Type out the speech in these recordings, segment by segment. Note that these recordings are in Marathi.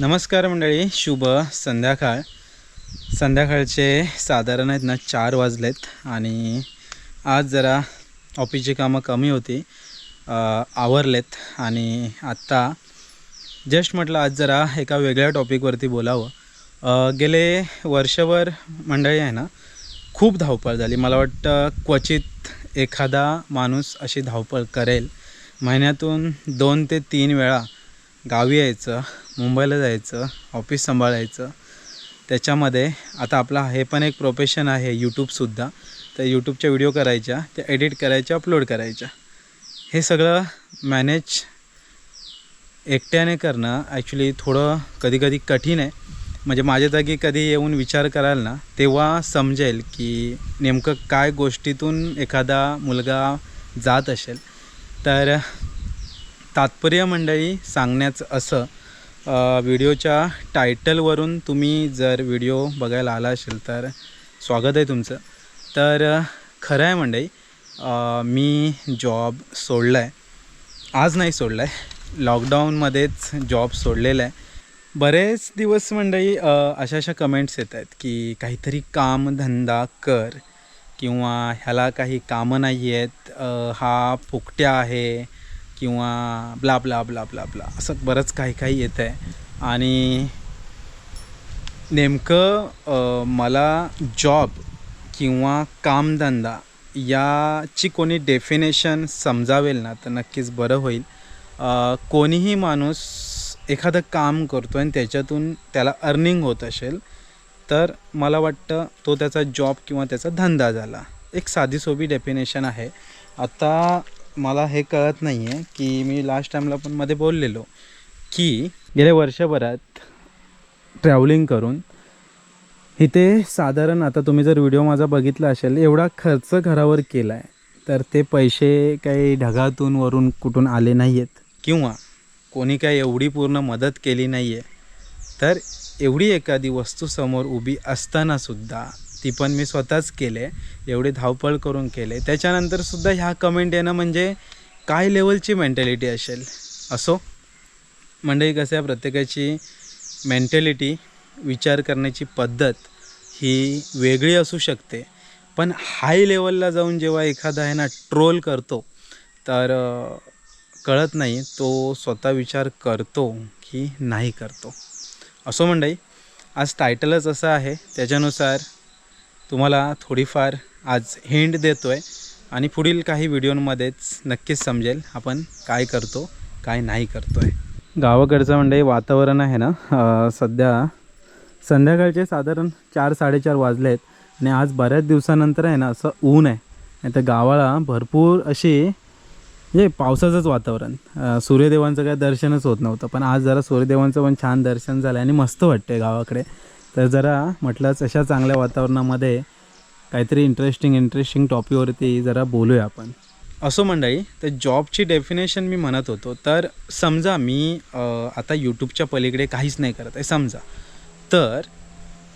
नमस्कार मंडळी शुभ संध्याकाळ. संध्याकाळचे साधारण आहेत ना चार वाजलेत आणि आज जरा ऑफिसची कामं कमी होती आवरलेत आणि आत्ता जस्ट म्हटलं आज जरा एका वेगळ्या टॉपिकवरती बोलावं. गेले वर्षभर मंडळी आहे ना खूप धावपळ झाली. मला वाटतं क्वचित एखादा माणूस अशी धावपळ करेल. महिन्यातून दोन ते तीन वेळा गावी यायचं मुंबईला जायचं ऑफिस सांभाळायचं. त्याच्यामध्ये आता आपला हे पण एक प्रोफेशन आहे यूट्यूबसुद्धा तर यूट्यूबच्या व्हिडिओ करायच्या त्या एडिट करायच्या अपलोड करायच्या. हे सगळं मॅनेज एकट्याने करणं ॲक्च्युली थोडं कधी कधी कठीण आहे. म्हणजे माझ्या जागी कधी येऊन विचार कराल ना तेव्हा समजेल की नेमकं काय गोष्टीतून एखादा मुलगा जात असेल. तर तात्पर्य मंडळी सांगण्याचं असं व्हिडिओच्या टायटलवरून तुम्ही जर व्हिडिओ बघायला आला असेल तर स्वागत आहे तुमचं. तर खरं आहे मंडई मी जॉब सोडला आहे आज नाही सोडला आहे लॉकडाऊनमध्येच जॉब सोडलेला आहे. बरेच दिवस मंडळी अशा अशा कमेंट्स येत आहेत की काहीतरी कामधंदा कर किंवा ह्याला काही कामं नाही आहेत हा फुकट्या आहे किंवा blah blah blah blah blah असं बरंच काही काही येतं आहे आणि नेमकं मला जॉब किंवा कामधंदा याची कोणी डेफिनेशन समजावेल ना तर नक्कीच बरं होईल. कोणीही माणूस एखादं काम करतो आणि त्याच्यातून त्याला अर्निंग होत असेल तर मला वाटतं तो त्याचा जॉब किंवा त्याचा धंदा झाला. एक साधी सोपी डेफिनेशन आहे. आता मला हे कळत नाही आहे की मी लास्ट टाईमला पण मध्ये बोललेलो की गेल्या वर्षभरात ट्रॅव्हलिंग करून इथे साधारण आता तुम्ही जर व्हिडिओ माझा बघितला असेल एवढा खर्च घरावर केला आहे तर ते पैसे काही ढगातून वरून कुठून आले नाही आहेत किंवा कोणी काही एवढी पूर्ण मदत केली नाही आहे तर एवढी एखादी वस्तू समोर उभी असतानासुद्धा ती पण मी स्वतःच केले. एवढी धावपळ करून केले. त्याच्यानंतरसुद्धा ह्या कमेंट येणं म्हणजे काय लेवलची मेंटॅलिटी असेल? असो. म्हणजे कसं आहे प्रत्येकाची मेंटॅलिटी विचार करण्याची पद्धत ही वेगळी असू शकते. पण हाय लेवलला जाऊन जेव्हा एखादा आहे ना ट्रोल करतो तर कळत नाही तो स्वतः विचार करतो की नाही करतो. असो मंडई आज टायटलच असं आहे त्याच्यानुसार तुम्हाला थोडीफार आज हिंट देतो आहे आणि पुढील काही व्हिडिओमध्येच नक्कीच समजेल आपण काय करतो काय नाही करतो आहे गावाकडचं म्हणजे वातावरण आहे ना सध्या संध्याकाळचे साधारण चार साडेचार वाजले आहेत आणि आज बऱ्याच दिवसानंतर आहे ना असं ऊन आहे. आणि त्या गावाला भरपूर अशी म्हणजे पावसाचंच वातावरण. सूर्यदेवांचं काय दर्शनच होत नव्हतं पण आज जरा सूर्यदेवांचं पण छान दर्शन झालं आणि मस्त वाटतं गावाकडे. तर जरा म्हटलंच अशा चांगल्या वातावरणामध्ये काहीतरी इंटरेस्टिंग इंटरेस्टिंग टॉपिकवरती जरा बोलूया आपण. असो मंडळी तर जॉबची डेफिनेशन मी म्हणत होतो तर समजा मी आता यूट्यूबच्या पलीकडे काहीच नाही करत आहे समजा. तर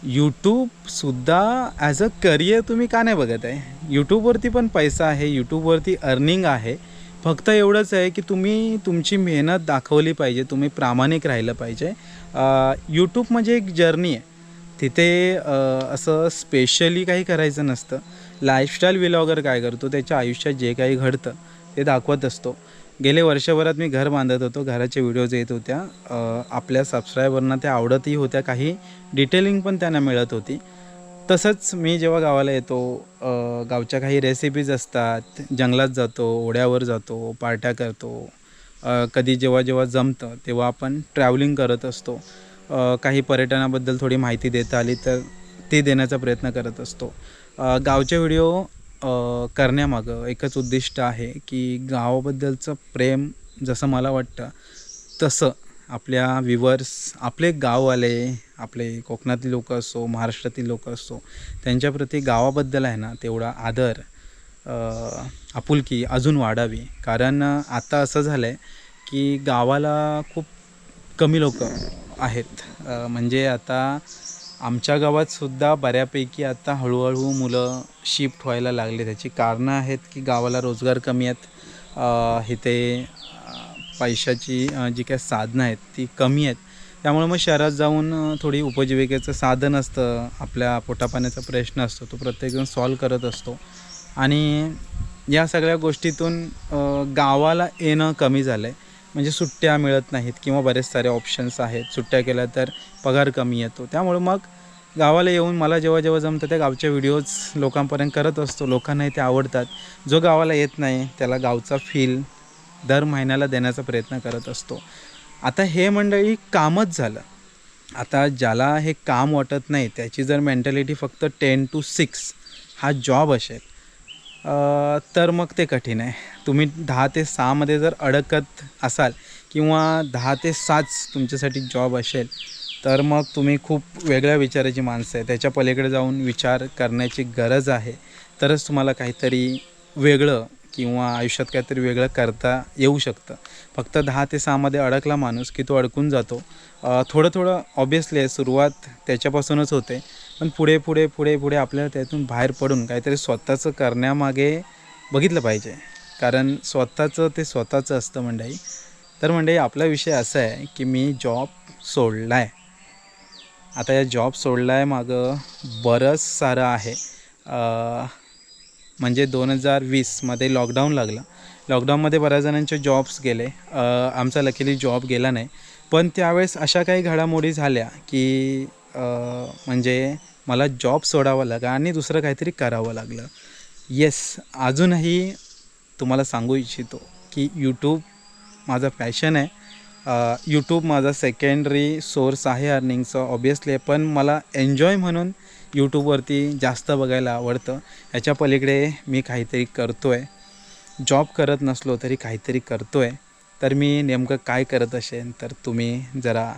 यूट्यूबसुद्धा ॲज अ करिअर तुम्ही का नाही बघत आहे? यूट्यूबवरती पण पैसा आहे यूट्यूबवरती अर्निंग आहे. फक्त एवढंच आहे की तुम्ही तुमची मेहनत दाखवली पाहिजे तुम्ही प्रामाणिक राहिलं पाहिजे. यूट्यूब म्हणजे एक जर्नी आहे. तिथे असं स्पेशली काही करायचं नसतं. लाईफस्टाईल विलॉगर काय करतो त्याच्या आयुष्यात जे काही घडतं ते दाखवत असतो. गेले वर्षभरात मी घर बांधत होतो घराचे व्हिडिओज येत होत्या. आपल्या सबस्क्रायबरना त्या आवडतही होत्या काही डिटेलिंग पण त्यांना मिळत होती. तसंच मी जेव्हा गावाला येतो गावच्या काही रेसिपीज असतात जंगलात जातो ओढ्यावर जातो पार्ट्या करतो कधी जेव्हा जेव्हा जमतं तेव्हा आपण ट्रॅव्हलिंग करत असतो. काही पर्यटनाबद्दल थोडी माहिती देता आली तर ती देण्याचा प्रयत्न करत असतो. गावचे व्हिडिओ करण्यामागं एकच उद्दिष्ट आहे की गावाबद्दलचं प्रेम जसं मला वाटतं तसं आपल्या विवर्स आपले गाववाले आपले कोकणातली लोक असो महाराष्ट्रातील लोक असो त्यांच्याप्रती गावाबद्दल आहे ना तेवढा आदर आपुलकी अजून वाढावी. कारण आता असं झालं आहे की गावाला खूप कमी लोक आहेत. म्हणजे आता आमच्या गावातसुद्धा बऱ्यापैकी आता हळूहळू मुलं शिफ्ट व्हायला लागले. त्याची कारणं आहेत की गावाला रोजगार कमी आहेत. इथे पैशाची जी काही साधनं आहेत ती कमी आहेत. त्यामुळे मग शहरात जाऊन थोडी उपजीविकेचं साधन असतं. आपल्या पोटापाण्याचा प्रश्न असतो. तो प्रत्येकजण सॉल्व करत असतो. आणि या सगळ्या गोष्टीतून गावाला येणं कमी झालं आहे म्हणजे सुट्ट्या मिळत नाहीत किंवा बरेच सारे ऑप्शन्स आहेत. सुट्ट्या केल्या तर पगार कमी येतो. त्यामुळे मग गावाला येऊन मला जेव्हा जेव्हा जमतं त्या गावच्या व्हिडिओज लोकांपर्यंत करत असतो. लोकांनाही ते आवडतात. जो गावाला येत नाही त्याला गावचा फील दर महिन्याला देण्याचा प्रयत्न करत असतो. आता हे मंडळी कामच झालं. आता ज्याला हे काम वाटत नाही त्याची जर मेंटॅलिटी फक्त टेन टू सिक्स हा जॉब असेल तर मग ते कठीण आहे. तुम्ही दहा ते सहामध्ये जर अडकत असाल किंवा दहा ते सात तुमच्यासाठी जॉब असेल तर मग तुम्ही खूप वेगळ्या विचाराची माणसं आहे. त्याच्या पलीकडे जाऊन विचार करण्याची गरज आहे. तरच तुम्हाला काहीतरी वेगळं किंवा आयुष्यात काहीतरी वेगळं करता येऊ शकतं. फक्त दहा ते सहामध्ये अडकला माणूस की तो अडकून जातो. थोडं थोडं ऑब्वियसली आहे. सुरुवात त्याच्यापासूनच होते. पण पुढे पुढे पुढे पुढे आपल्याला त्यातून बाहेर पडून काहीतरी स्वतःचं करण्यामागे बघितलं पाहिजे. कारण स्वतःचं ते स्वतःचं असतं मंडळी. तर मंडळी आपला विषय असा आहे की मी जॉब सोडला आहे आता या जॉब सोडला आहे मागं बरंच सारं आहे. म्हणजे दोन हजार वीसमध्ये लॉकडाऊन लागलं. लॉकडाऊनमध्ये बऱ्याच जणांचे जॉब्स गेले. आमचा लकीली जॉब गेला नाही. पण त्यावेळेस अशा काही घडामोडी झाल्या की म्हणजे मला जॉब सोडावा लागला आणि दुसरं काहीतरी करावं लागलं. येस अजूनही तुम्हाला सांगू इच्छितो की यूट्यूब माझा पॅशन आहे. यूट्यूब माझा सेकंडरी सोर्स आहे अर्निंगचं ऑब्वियसली पण मला एन्जॉय म्हणून यूट्यूबवरती जास्त बघायला आवडतं. ह्याच्या पलीकडे मी काहीतरी करतो आहे जॉब करत नसलो तरी काहीतरी करतो आहे तर मी नेमकं काय करत असेल तर तुम्ही जरा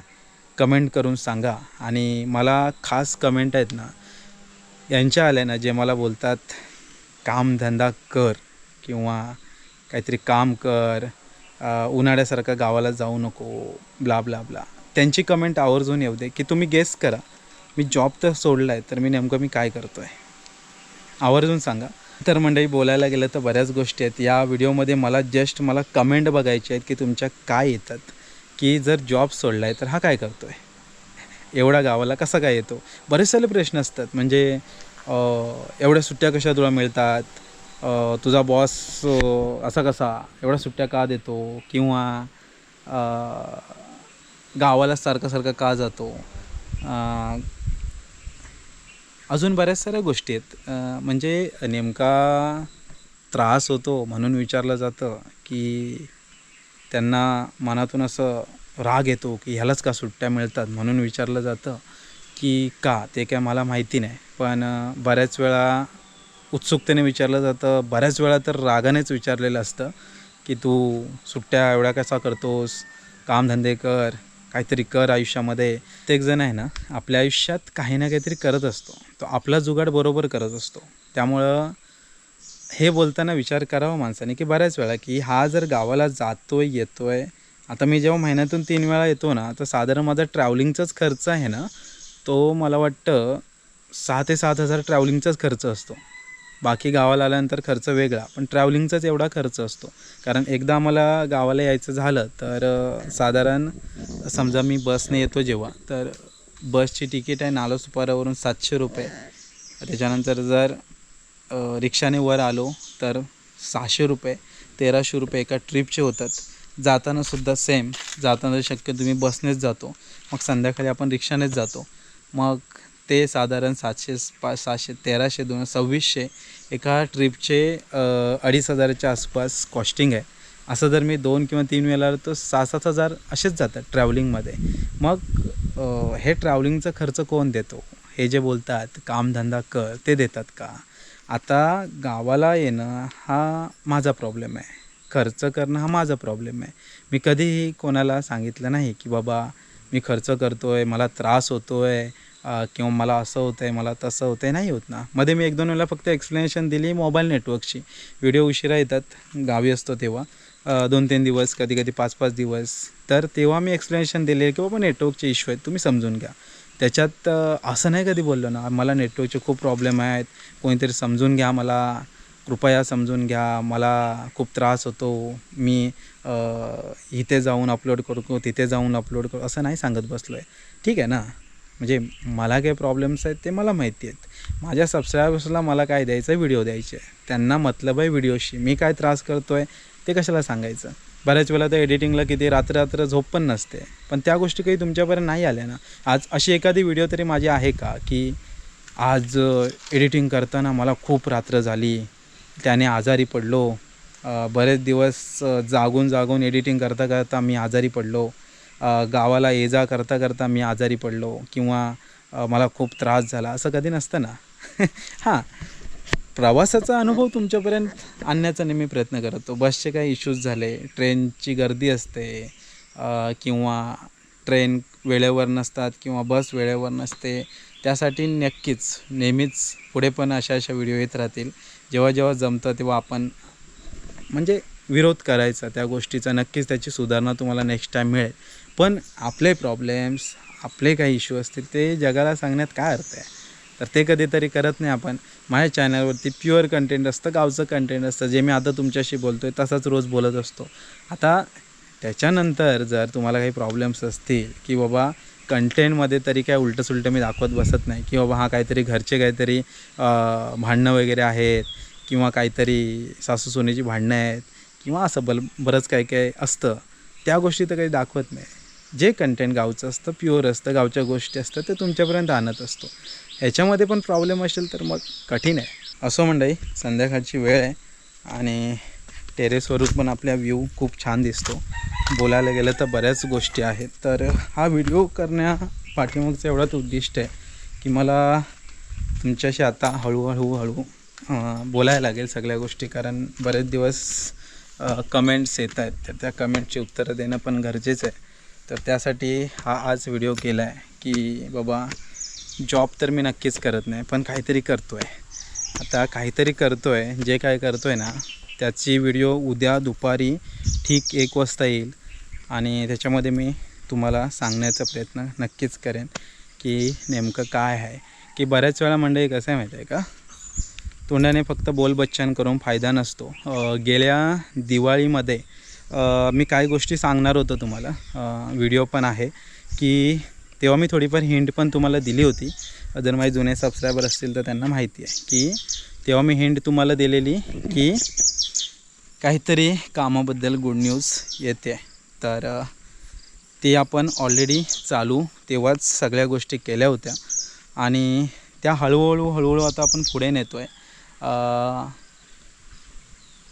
कमेंट करून सांगा. आणि मला खास कमेंट आहेत ना यांच्या आल्या ना जे मला बोलतात कामधंदा कर किंवा काहीतरी काम कर उन्हाळ्यासारखं गावाला जाऊ नको ब्ला ब्ला ब्ला त्यांची कमेंट आवर्जून येऊ दे की तुम्ही गेस करा. मी जॉब तर सोडला आहे तर मी नेमकं मी काय करतो आहे आवर्जून सांगा. तर मंडळी बोलायला गेलं तर बऱ्याच गोष्टी आहेत. या व्हिडिओमध्ये मला जस्ट मला कमेंट बघायचे आहेत की तुमच्या काय येतात. की जर जॉब सोडला आहे तर हा काय करतो आहे एवढा गावाला कसा काय येतो? बरेच सारे प्रश्न असतात. म्हणजे एवढ्या सुट्ट्या कशा तुला मिळतात? तुझा बॉस असा कसा? एवढ्या सुट्ट्या का देतो? किंवा गावाला सारखा सारखा का जातो? अजून बऱ्याच साऱ्या गोष्टी आहेत. म्हणजे नेमका त्रास होतो म्हणून विचारलं जातं की त्यांना मनातून असं राग येतो की ह्यालाच का सुट्ट्या मिळतात? म्हणून विचारलं जातं की का? ते काय मला माहिती नाही. पण बऱ्याच वेळा उत्सुकतेने विचारलं जातं. बऱ्याच वेळा तर रागानेच विचारलेलं असतं की तू सुट्ट्या एवढ्या कसा करतोस? कामधंदे कर काहीतरी कर आयुष्यामध्ये. प्रत्येकजण आहे ना आपल्या आयुष्यात काही ना काहीतरी करत असतो. तो आपला जुगाड बरोबर करत असतो. त्यामुळं हे बोलताना विचार करावा माणसाने की बऱ्याच वेळा की हा जर गावाला जातोय येतोय आता मी जेव्हा महिन्यातून तीन वेळा येतो ना तर साधारण माझा ट्रॅव्हलिंगचाच खर्च आहे ना तो मला वाटतं सहा ते सात हजार ट्रॅव्हलिंगचाच खर्च असतो. बाकी गावाला आल्यानंतर खर्च वेगळा पण ट्रॅव्हलिंगचाच एवढा खर्च असतो. कारण एकदा आम्हाला गावाला यायचं झालं तर साधारण समजा मी बसने येतो जेव्हा तर बसची तिकीट आहे नालोसुपारावरून सातशे रुपये. त्याच्यानंतर जर रिक्षाने वर आलो तर सहाशे रुपये तेराशे रुपये एका ट्रिपचे होतात. जाताना सुद्धा सेम जाताना शक्य तुम्ही बसनेच जातो. मग संध्याकाळी आपण रिक्षानेच जातो. मग ते साधारण सातशे पाच सहाशे तेराशे दोन सव्वीसशे एका ट्रिपचे अडीच हजाराच्या आसपास कॉस्टिंग आहे. असं जर मी दोन किंवा तीन वेळेला तर सहा सात हजार असेच जातात ट्रॅव्हलिंगमध्ये मग हे ट्रॅव्हलिंगचा खर्च कोण देतो? हे जे बोलतात कामधंदा कर ते देतात का? आता गावाला येणं हा माझा प्रॉब्लेम आहे. खर्च करणं हा माझा प्रॉब्लेम आहे. मी कधीही कोणाला सांगितलं नाही की बाबा मी खर्च करतो आहे मला त्रास होतो आहे किंवा मला असं होतं आहे मला तसं होतं आहे नाही होत ना. मध्ये मी एक दोन वेळेला फक्त एक्सप्लेनेशन दिली मोबाईल नेटवर्कची व्हिडिओ उशिरा येतात गावी असतो तेव्हा. दोन तीन दिवस कधी कधी पाच पाच दिवस. तर तेव्हा मी एक्सप्लेनेशन दिले की बाबा नेटवर्कचे इश्यू आहेत तुम्ही समजून घ्या. त्याच्यात असं नाही कधी बोललो ना मला नेटवर्कचे खूप प्रॉब्लेम आहेत. कोणीतरी समजून घ्या मला कृपया समजून घ्या मला खूप त्रास होतो. मी इथे जाऊन अपलोड करतो तिथे जाऊन अपलोड करू असं नाही सांगत बसलो आहे ठीक आहे ना? म्हणजे मला काही प्रॉब्लेम्स आहेत ते मला माहिती आहेत. माझ्या सबस्क्रायबर्सला मला काय द्यायचं आहे व्हिडिओ द्यायचे. आहे त्यांना मतलब आहे व्हिडिओशी. मी काय त्रास करतो आहे ते कशाला सांगायचं? बऱ्याच वेळेला तर एडिटिंगला किती रात्र रात्र झोप पण नसते. पण त्या गोष्टी काही तुमच्यापर्यंत नाही आल्या ना. आज अशी एखादी व्हिडिओ तरी माझी आहे का? की आज एडिटिंग करताना मला खूप रात्र झाली त्याने आजारी पडलो बरेच दिवस जागून जागून एडिटिंग करता करता मी आजारी पडलो गावाला ये जा करता करता मी आजारी पडलो किंवा मला खूप त्रास झाला असं कधी नसतं ना. हां. प्रवासाचा अनुभव तुमच्यापर्यंत आणण्याचा नेहमी प्रयत्न करतो बसचे काही इश्यूज झाले ट्रेनची गर्दी असते किंवा ट्रेन वेळेवर नसतात किंवा बस वेळेवर नसते त्यासाठी नक्कीच नेहमीच पुढे पण अशा अशा व्हिडिओ येत राहतील. जेव्हा जेव्हा जमतं तेव्हा आपण म्हणजे विरोध करायचा त्या गोष्टीचा नक्कीच त्याची सुधारणा तुम्हाला नेक्स्ट टाईम मिळेल. पण आपले प्रॉब्लेम्स आपले काही इश्यू असतील ते जगाला सांगण्यात काय अर्थ आहे? तर ते कधीतरी करत नाही आपण. माझ्या चॅनलवरती प्युअर कंटेंट असतं गावचं कंटेंट असतं. जे मी आता तुमच्याशी बोलतो आहे तसाच रोज बोलत असतो. आता त्याच्यानंतर जर तुम्हाला काही प्रॉब्लेम्स असतील की बाबा कंटेंटमध्ये तरी काय उलटं सुलटं मी दाखवत बसत नाही की बाबा हा काहीतरी घरचे काहीतरी भांडणं वगैरे आहेत किंवा काहीतरी सासू सोनेची भांडणं आहेत किंवा असं बल बरंच काही काही असतं त्या गोष्टी तर काही दाखवत नाही. जे कंटेंट गावचं असतं प्युअर असतं गावच्या गोष्टी असतात ते तुमच्यापर्यंत आणत असतो. ह्याच्यामध्ये पण प्रॉब्लेम असेल तर मग कठीण आहे. असं मंडळी संध्याकाळची वेळ आहे आणि टेरेसवरून पण आपल्या व्ह्यू खूप छान दिसतो. बोलायला गेलं तर बऱ्याच गोष्टी आहेत. तर हा व्हिडिओ करण्या पाठीमागचं एवढाच उद्दिष्ट आहे की मला तुमच्याशी आता हळूहळू हळू बोलायला लागेल सगळ्या गोष्टी. कारण बरेच दिवस कमेंट्स येत आहेत. तर त्या कमेंटची उत्तरं देणं पण गरजेचं आहे. तर त्यासाठी हा आज व्हिडिओ केला आहे की बाबा जॉब तर मी नक्कीच करत नाही पण काहीतरी करतो आहे आता काहीतरी करतो आहे जे काय करतो आहे ना त्याची व्हिडिओ उद्या दुपारी ठीक एक वाजता येईल. आणि त्याच्यामध्ये मी तुम्हाला सांगण्याचा प्रयत्न नक्कीच करेन की नेमकं काय आहे. की बऱ्याच वेळा मंडळी कसं आहे माहिती आहे का? तोंडाने फक्त बोलबच्चन करून फायदा नसतो. गेल्या दिवाळीमध्ये मी काही गोष्टी सांगणार होतो तुम्हाला. व्हिडिओ पण आहे की तेव्हा मी थोडीफार हिंट पण तुम्हाला दिली होती. जर माझे जुने सबस्क्रायबर असतील तर त्यांना माहिती आहे की तेव्हा मी हिंट तुम्हाला दिलेली की काहीतरी कामाबद्दल गुड न्यूज येते. तर ते आपण ऑलरेडी चालू तेव्हाच सगळ्या गोष्टी केल्या होत्या. आणि त्या हळूहळू हळूहळू आता आपण पुढे नेतो आहे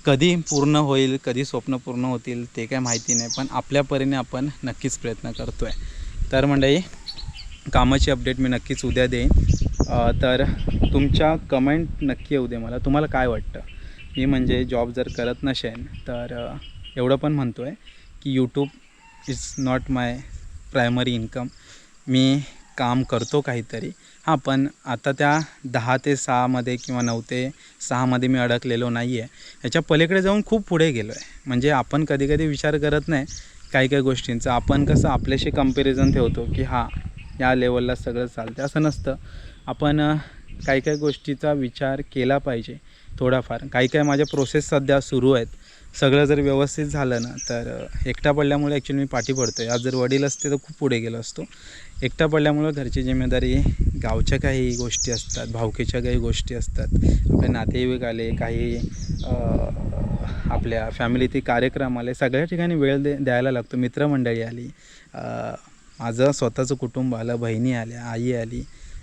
कधी पूर्ण होईल कधी स्वप्न पूर्ण होतील ते काय माहिती नाही पण आपल्या परीने आपण नक्कीच प्रयत्न करतो आहे तर मंडळी कामाची अपडेट मी नक्कीच उद्या देईन. तर तुमच्या कमेंट नक्की येऊ दे मला. तुम्हाला काय वाटतं? मी म्हणजे जॉब जर करत नसेन तर एवढं पण म्हणतो आहे की YouTube is not my primary income मी काम करतो काहीतरी. हां पण आता त्या दहा ते सहामध्ये किंवा नऊ ते सहामध्ये मी अडकलेलो नाही आहे ह्याच्या पलीकडे जाऊन खूप पुढे गेलो आहे म्हणजे आपण कधी कधी विचार करत नाही काही काही गोष्टींचं. आपण कसं आपल्याशी कंपॅरिझन ठेवतो की हां या लेवलला सगळं चालतं असं नसतं. आपण काही काही गोष्टीचा विचार केला पाहिजे थोडाफार. काही काही माझ्या प्रोसेस सध्या सुरू आहेत. सगळं जर व्यवस्थित झालं ना तर एकटा पडल्यामुळे ॲक्च्युली मी पाठी पडतो आहे आज जर वडील असते तर खूप पुढे गेलो असतो. एकटा पडल्यामुळं घरची जिम्मेदारी गावच्या काही गोष्टी असतात भावकीच्या काही गोष्टी असतात. आपले नातेवाईक आले काही आपल्या फॅमिलीतील कार्यक्रम आले. सगळ्या ठिकाणी वेळ दे द्यायला लागतो. मित्रमंडळी आली. माझं स्वतःचं कुटुंब आलं बहिणी आल्या आई आली.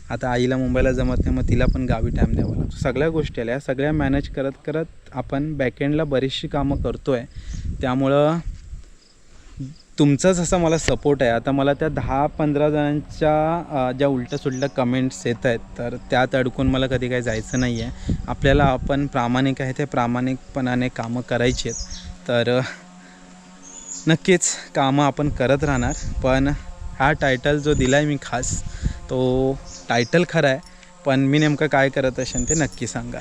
आता आईला मुंबईला जमत नाही मग तिला पण गावी टाईम द्यावा लागतो. सगळ्या गोष्टी आल्या. सगळ्या मॅनेज करत करत आपण बॅकेंडला बरीचशी कामं करतो आहे त्यामुळं तुमचा जसा मला सपोर्ट आहे. आता मला त्या दहा पंधरा जणांच्या ज्या उलट्या सुलट्या कमेंट्स येत आहेत तर त्यात अडकून मला कधी काही जायचं नाही आहे आपल्याला आपण प्रामाणिक आहे ते प्रामाणिकपणाने कामं करायची आहेत. तर नक्कीच कामं आपण करत राहणार पण हा टायटल जो दिला आहे मी खास तो टायटल खरा आहे. पण मी नेमकं काय करत असेल ते नक्की सांगा.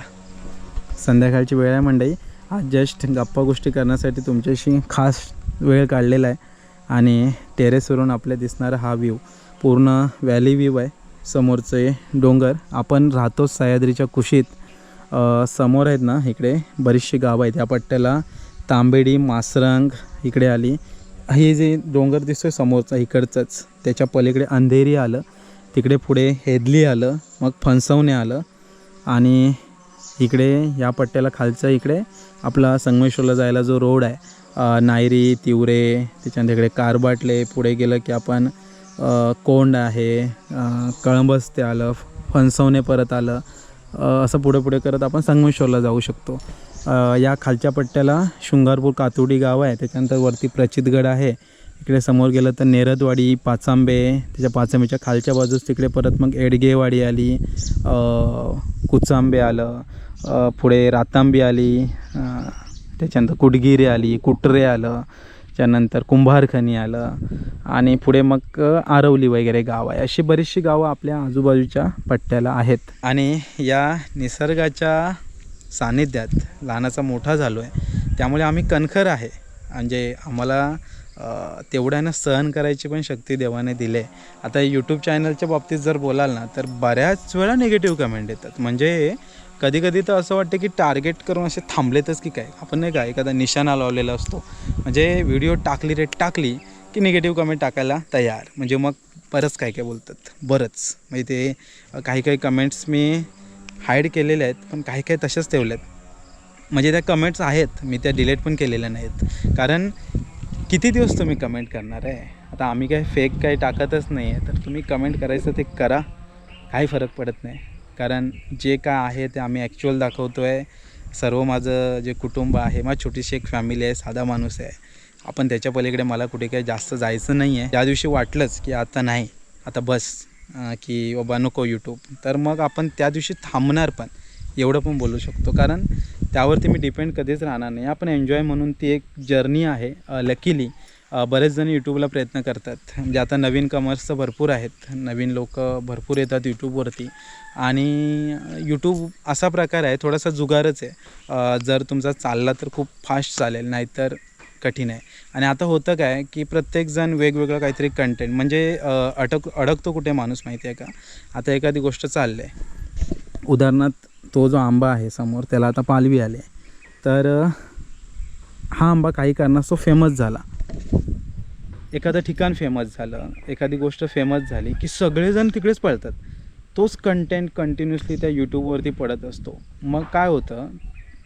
संध्याकाळची वेळ आहे मंडई आज जस्ट गप्पा गोष्टी करण्यासाठी तुमच्याशी खास वेळ काढलेला आहे. आणि टेरेसवरून आपल्या दिसणारा हा व्ह्यू पूर्ण व्हॅली व्ह्यू आहे. समोरचे डोंगर. आपण राहतो सह्याद्रीच्या कुशीत. समोर आहेत ना इकडे बरीचशी गावं आहेत. या पट्ट्याला तांबेडी मासरंग इकडे आली. हे जे डोंगर दिसतोय समोरचा इकडचंच. त्याच्या पलीकडे अंधेरी आलं. तिकडे पुढे हेदली आलं. मग फणसवणे आलं. आणि इकडे या पट्ट्याला खालचं इकडे आपला संगमेश्वरला जायला जो रोड आहे नायरी तिवरे त्याच्यानंतर इकडे कारबाटले पुढे गेलं की आपण कोंड आहे कळंबस ते आलं फणसवणे परत आलं असं पुढे पुढे करत आपण संगमेश्वरला जाऊ शकतो. या खालच्या पट्ट्याला शृंगारपूर कातुडी गाव आहे त्याच्यानंतर वरती प्रचितगड आहे इकडे समोर गेलं तर नेरदवाडी पाचांबे त्याच्या पाचांबेच्या खालच्या बाजूस तिकडे परत मग एडगेवाडी आली कुचांबे आलं पुढे रातांबी आली त्याच्यानंतर कुडगिरी आली कुटरे आलं त्यानंतर कुंभारखनी आलं आणि पुढे मग आरवली वगैरे गाव आहे. अशी बरीचशी गावं आपल्या आजूबाजूच्या पट्ट्याला आहेत. आणि या निसर्गाच्या सानिध्यात लहानाचा मोठा झालो आहे त्यामुळे आम्ही कणखर आहे. म्हणजे आम्हाला तेवढ्यानं सहन करायची पण शक्ती देवाने दिले आता यूट्यूब चॅनलच्या बाबतीत जर बोलाल ना तर बऱ्याच वेळा निगेटिव्ह कमेंट येतात. म्हणजे कधी कधी तर असं वाटतं की टार्गेट करून असे थांबलेतच की काय? आपण नाही का एखादा निशाणा लावलेला असतो. म्हणजे व्हिडिओ टाकली रेट टाकली की निगेटिव्ह कमेंट टाकायला तयार. म्हणजे मग बरंच काय काय बोलतात. बरंच. म्हणजे ते काही काही कमेंट्स मी हाईड केलेले आहेत पण काही काही तसेच ठेवले आहेत म्हणजे त्या कमेंट्स आहेत मी त्या डिलीट पण केलेल्या नाहीत. कारण किती दिवस तुम्ही कमेंट करणार आहे? आता आम्ही काय फेक काही टाकतच नाही आहे तर तुम्ही कमेंट करायचं ते करा. काही फरक पडत नाही. कारण जे काय आहे ते आम्ही ॲक्च्युअल दाखवतो आहे सर्व माझं जे कुटुंब आहे माझी छोटीशी एक फॅमिली आहे साधा माणूस आहे. आपण त्याच्या पलीकडे मला कुठे काही जास्त जायचं नाही आहे ज्या दिवशी वाटलंच की आता नाही आता बस की बाबा नको यूट्यूब तर मग आपण त्या दिवशी थांबणार पण एवढं पण बोलू शकतो. कारण त्यावरती मी डिपेंड कधीच राहणार नाही. आपण एन्जॉय म्हणून ती एक जर्नी आहे लकीली बरेच जण यूट्यूबला प्रयत्न करतात. म्हणजे आता नवीन कमर्स भरपूर आहेत. नवीन लोक भरपूर येतात यूट्यूबवरती आणि यूट्यूब असा प्रकार आहे थोडासा जुगारच आहे. जर तुमचा चालला तर खूप फास्ट चालेल नाहीतर कठीण आहे. आणि आता होतं काय की प्रत्येकजण वेगवेगळं काहीतरी कंटेंट म्हणजे अडक अटक अडकतो कुठे माणूस माहिती आहे का? आता एखादी गोष्ट चालली आहे. उदाहरणार्थ तो जो आंबा आहे समोर त्याला आता पालवी आली तर हा आंबा काही कारणास्तव फेमस झाला. एखादं ठिकाण फेमस झालं एखादी गोष्ट फेमस झाली की सगळेजण तिकडेच पळतात. तोच कंटेंट कंटिन्युअसली त्या यूट्यूबवरती पडत असतो. मग काय होतं?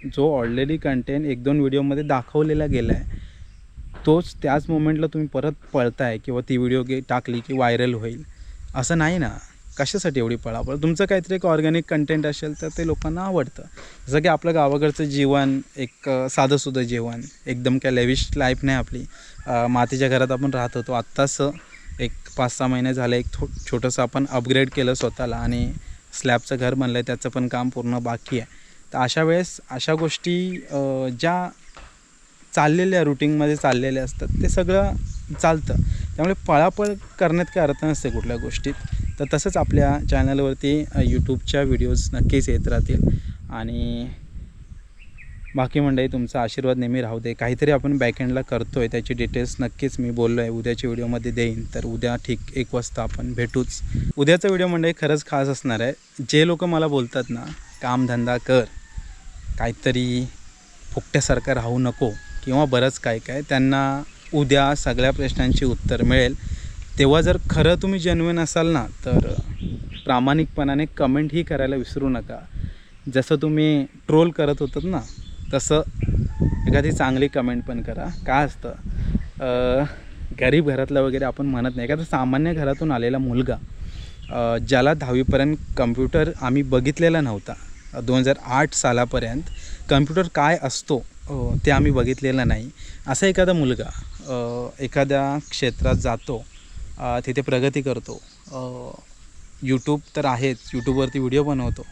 जो ऑलरेडी कंटेंट एक दोन व्हिडिओमध्ये दाखवलेला गेला आहे तोच त्याच मोमेंटला तुम्ही परत पळताय किंवा ती व्हिडिओ गे टाकली की व्हायरल होईल. असं नाही ना. कशासाठी एवढी पळापळ तुमचं काहीतरी एक ऑर्गॅनिक कंटेंट असेल तर ते लोकांना आवडतं. जसं की आपलं गावाकडचं जीवन एक साधं साधंसुधं जेवण एकदम काय लेविश लाईफ नाही आपली. मातीच्या घरात आपण राहत होतो. आत्ताच एक पाच सहा महिने झाले एक थो छोटंसं आपण अपग्रेड केलं स्वतःला आणि स्लॅबचं घर बनलं आहे त्याचं पण काम पूर्ण बाकी आहे. तर अशा वेळेस अशा गोष्टी ज्या चाललेल्या रुटीनमध्ये चाललेल्या असतात ते सगळं चालतं. त्यामुळे पळापळ करण्यात काय अर्थ नसते कुठल्या गोष्टीत. तर तसंच आपल्या चॅनलवरती यूट्यूबच्या व्हिडिओज नक्कीच येत राहतील. आणि बाकी मंडळी तुमचा आशीर्वाद नेहमी राहू दे. काहीतरी आपण बॅकएंडला करतो आहे त्याची डिटेल्स नक्कीच मी बोललो आहे उद्याच्या व्हिडिओमध्ये देईन. तर उद्या ठीक एक वाजता आपण भेटूच. उद्याचा व्हिडिओ मंडळी खरंच खास असणार आहे. जे लोक मला बोलतात ना कामधंदा कर. काहीतरी फुकट्यासारखं राहू नको. किंवा बरंच काय काय. त्यांना उद्या सगळ्या प्रश्नांची उत्तर मिळेल. तेव्हा जर खरं तुम्ही जेन्युइन असाल ना तर प्रामाणिकपणाने कमेंटही करायला विसरू नका. जसं तुम्ही ट्रोल करत होतात ना तसं एखादी चांगली कमेंट पण करा. काय असतं? गरीब घरातलं वगैरे आपण म्हणत नाही. एखादा सामान्य घरातून आलेला मुलगा ज्याला दहावीपर्यंत कम्प्युटर आम्ही बघितलेला नव्हता दोन हजार आठ सालापर्यंत कम्प्युटर काय असतो ते आम्ही बघितलेलं नाही. असा एखादा मुलगा एखाद्या क्षेत्रात जातो तिथे प्रगती करतो. यूट्यूब तर आहेच यूट्यूबवरती व्हिडिओ बनवतो.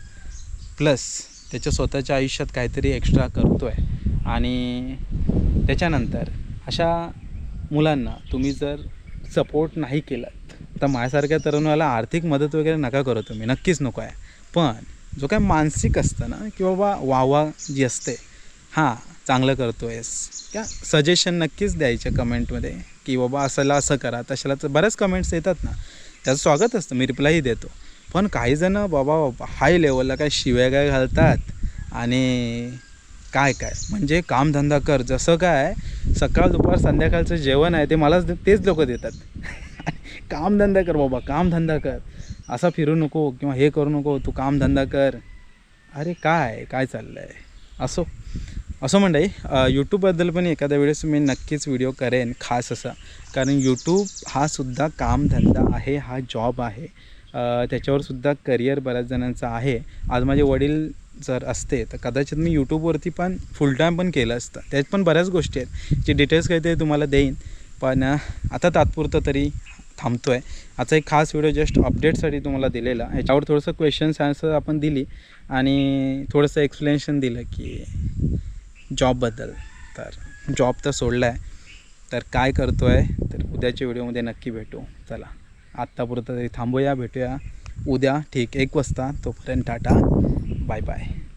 प्लस त्याच्या स्वतःच्या आयुष्यात काहीतरी एक्स्ट्रा करतो आहे आणि त्याच्यानंतर अशा मुलांना तुम्ही जर सपोर्ट नाही केलात तर माझ्यासारख्या तरुणाला आर्थिक मदत वगैरे नका करू तुम्ही. नक्कीच नको आहे. पण जो काय मानसिक असतं ना की बाबा वावा जी असते हां चांगलं करतो आहेस क्या सजेशन नक्कीच द्यायच्या कमेंटमध्ये की बाबा असंला असं करा तशाला तर बऱ्याच कमेंट्स येतात ना. त्याचं स्वागत असतं मी रिप्लायही देतो. पण काहीजणं बाबा हाय लेवलला काय शिव्या काय घालतात आणि काय काय? म्हणजे कामधंदा कर. जसं काय सकाळ दुपार संध्याकाळचं जेवण आहे ते मलाच तेच लोक देतात. कामधंदा कर बाबा कामधंदा कर. असा फिरू नको किंवा हे करू नको तू कामधंदा कर. अरे काय? काय चाललं आहे असो. असं मंडळी यूट्यूबबद्दल पण एखाद्या वेळेस मी नक्कीच व्हिडिओ करेन खास असा. कारण यूट्यूब हा सुद्धा कामधंदा आहे हा जॉब आहे. त्याच्यावरसुद्धा करिअर बऱ्याच जणांचा आहे. आज माझे वडील जर असते तर कदाचित मी यूट्यूबवरती पण फुल टाईम पण केलं असतं. त्यात पण बऱ्याच गोष्टी आहेत. जे डिटेल्स काही ते तुम्हाला देईन. पण आता तात्पुरतं तरी थांबतो आहे आजचा एक खास व्हिडिओ जस्ट अपडेटसाठी तुम्हाला दिलेला. ह्याच्यावर थोडंसं क्वेश्चन्स आन्सर आपण दिली. आणि थोडंसं एक्सप्लेनेशन दिलं की जॉबबद्दल तर जॉब तर सोडला आहे तर काय करतो आहे तर उद्याच्या व्हिडिओमध्ये नक्की भेटू. चला आत्तापुरतं तरी थांबूया भेटूया. उद्या ठीक एक वाजता. तोपर्यंत टाटा. Bye bye.